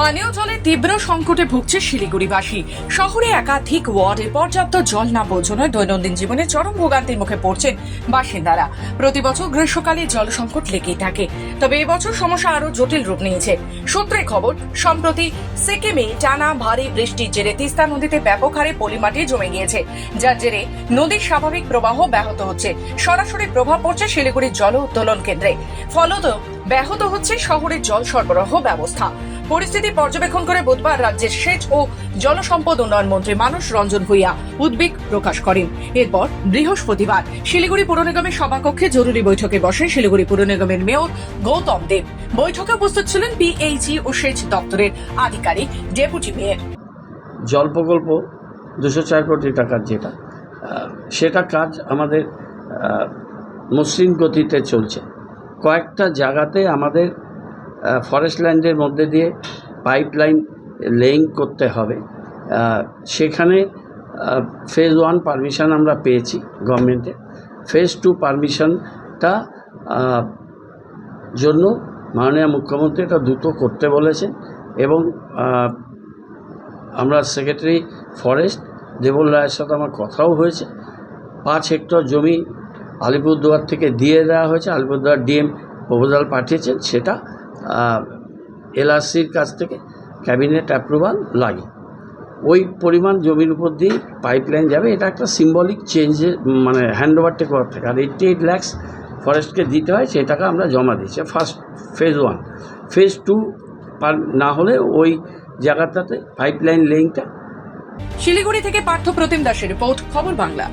পানীয় জলে তীব্র সংকটে ভুগছে শিলিগুড়িবাসী। শহরে একাধিক ওয়ার্ডে পর্যাপ্ত জল না পৌঁছানোয় দৈনন্দিন জীবনে চরম ভোগান্তির মুখে পড়ছেন বাসিন্দারা। প্রতি বছর গ্রীষ্মকালে জল সংকট লেগেই থাকে। তবে এবছর সমস্যা আরও জটিল রূপ নিয়েছে। সূত্রে খবর, সম্প্রতি সিকিমে টানা ভারী বৃষ্টির জেরে তিস্তা নদীতে ব্যাপক হারে পলিমাটি জমে গিয়েছে। যার জেরে নদীর স্বাভাবিক প্রবাহ ব্যাহত হচ্ছে। সরাসরি প্রভাব পড়ছে শিলিগুড়ির জল উত্তোলন কেন্দ্রে। ফলত ব্যাহত হচ্ছে শহরের জল সরবরাহ ব্যবস্থা। পরিস্থিতি পর্যবেক্ষণ করে বুধবার রাজ্যের সেচ ও জলসম্পদ উন্নয়ন মন্ত্রী মানুষ রঞ্জন ভূঁইয়া উদ্বেগ প্রকাশ করেন। এরপর বৃহস্পতিবার শিলিগুড়ি পুর নিগমের সভাকক্ষে জরুরি বৈঠকে বসেন শিলিগুড়ি পুর নিগমের মেয়র গৌতম দেব। বৈঠকে উপস্থিত ছিলেন পিএইচই ও সেচ দপ্তরের আধিকারিক, ডেপুটি মেয়র। জল প্রকল্প দুশো চার কোটি টাকার যেটা সেটা কাজ আমাদের মসৃণ গতিতে চলছে। কয়েকটা জায়গাতে আমাদের ফরেস্ট ল্যান্ডের মধ্যে দিয়ে পাইপ লাইন লেইং করতে হবে। সেখানে ফেজ ওয়ান পারমিশন আমরা পেয়েছি গভর্নমেন্টে ফেজ টু পারমিশনটা জন্য মাননীয় মুখ্যমন্ত্রী এটা দ্রুত করতে বলেছেন এবং আমরা সেক্রেটারি ফরেস্ট দেবল রায়ের সাথে আমার কথাও হয়েছে। পাঁচ হেক্টর জমি আলিপুরদুয়ার থেকে দিয়ে দেওয়া হয়েছে। আলিপুরদুয়ার ডিএম প্রপোজাল পাঠিয়েছেন, সেটা এলআরসির কাছ থেকে ক্যাবিনেট অ্যাপ্রুভাল লাগে। ওই পরিমাণ জমির উপর দিয়ে পাইপলাইন যাবে, এটা একটা সিম্বলিক চেঞ্জের মানে হ্যান্ড ওভারটা করার থাকে। আর এইটটি এইট ল্যাক্স ফরেস্টকে দিতে হয়, সেই টাকা আমরা জমা দিচ্ছি first phase one phase two পার না হলে ওই জায়গাটাতে পাইপলাইন লেইংটা শিলিগুড়ি থেকে পার্থ প্রতিম দাসের রিপোর্ট, খবর বাংলা।